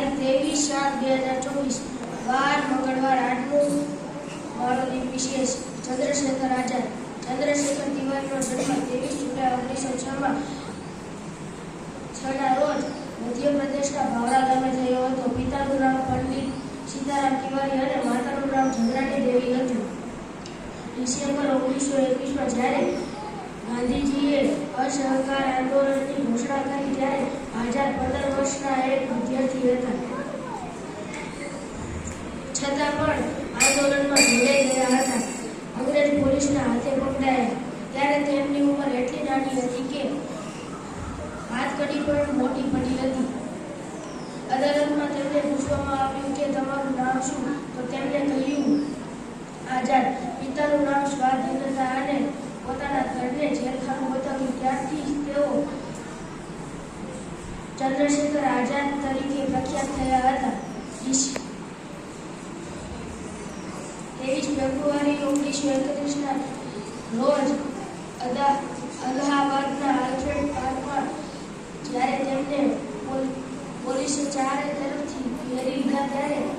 તારીખ ત્રેવીસ સાત બે હજાર ચોવીસ વાર મંગળવાર આઠમું મારો વિશેષ ચંદ્રશેખર આઝાદ. ચંદ્રશેખર તિવારીનો જન્મ ત્રેવીસ જુલાઈ ઓગણીસો છમાં છના રોજ મધ્યપ્રદેશના ભાવરા ગામે થયો હતો. પિતાનું નામ પંડિત સીતારામ તિવારી અને માતાનું નામ ચંદ્રાણી દેવી હતું. ડિસેમ્બર ઓગણીસો એકવીસમાં જ્યારે ગાંધીજીએ અસહકાર આંદોલનની ઘોષણા કરી, ત્યારે આઝાદ એક વિદ્યાર્થી હતા છતાં પણ આંદોલનમાં જોડાઈ ગયા હતા. અંગ્રેજ પોલીસના હાથે પકડાયા. ત્યારે તેમની ઉંમર એટલી નાની હતી કે હાથ કડી પણ મોટી પડી હતી. અદાલતમાં તેમને પૂછવામાં ચંદ્રશેખર આઝાદ તરીકે પ્રખ્યાત થયા હતા. ત્રેવીસ ફેબ્રુઆરી ઓગણીસો એકત્રીસના રોજ અલ્હાબાદના આલ્ફ્રેડ પાર્કમાં જ્યારે તેમને પોલ- પોલીસે ચારે તરફથી ઘેરી લીધા ત્યારે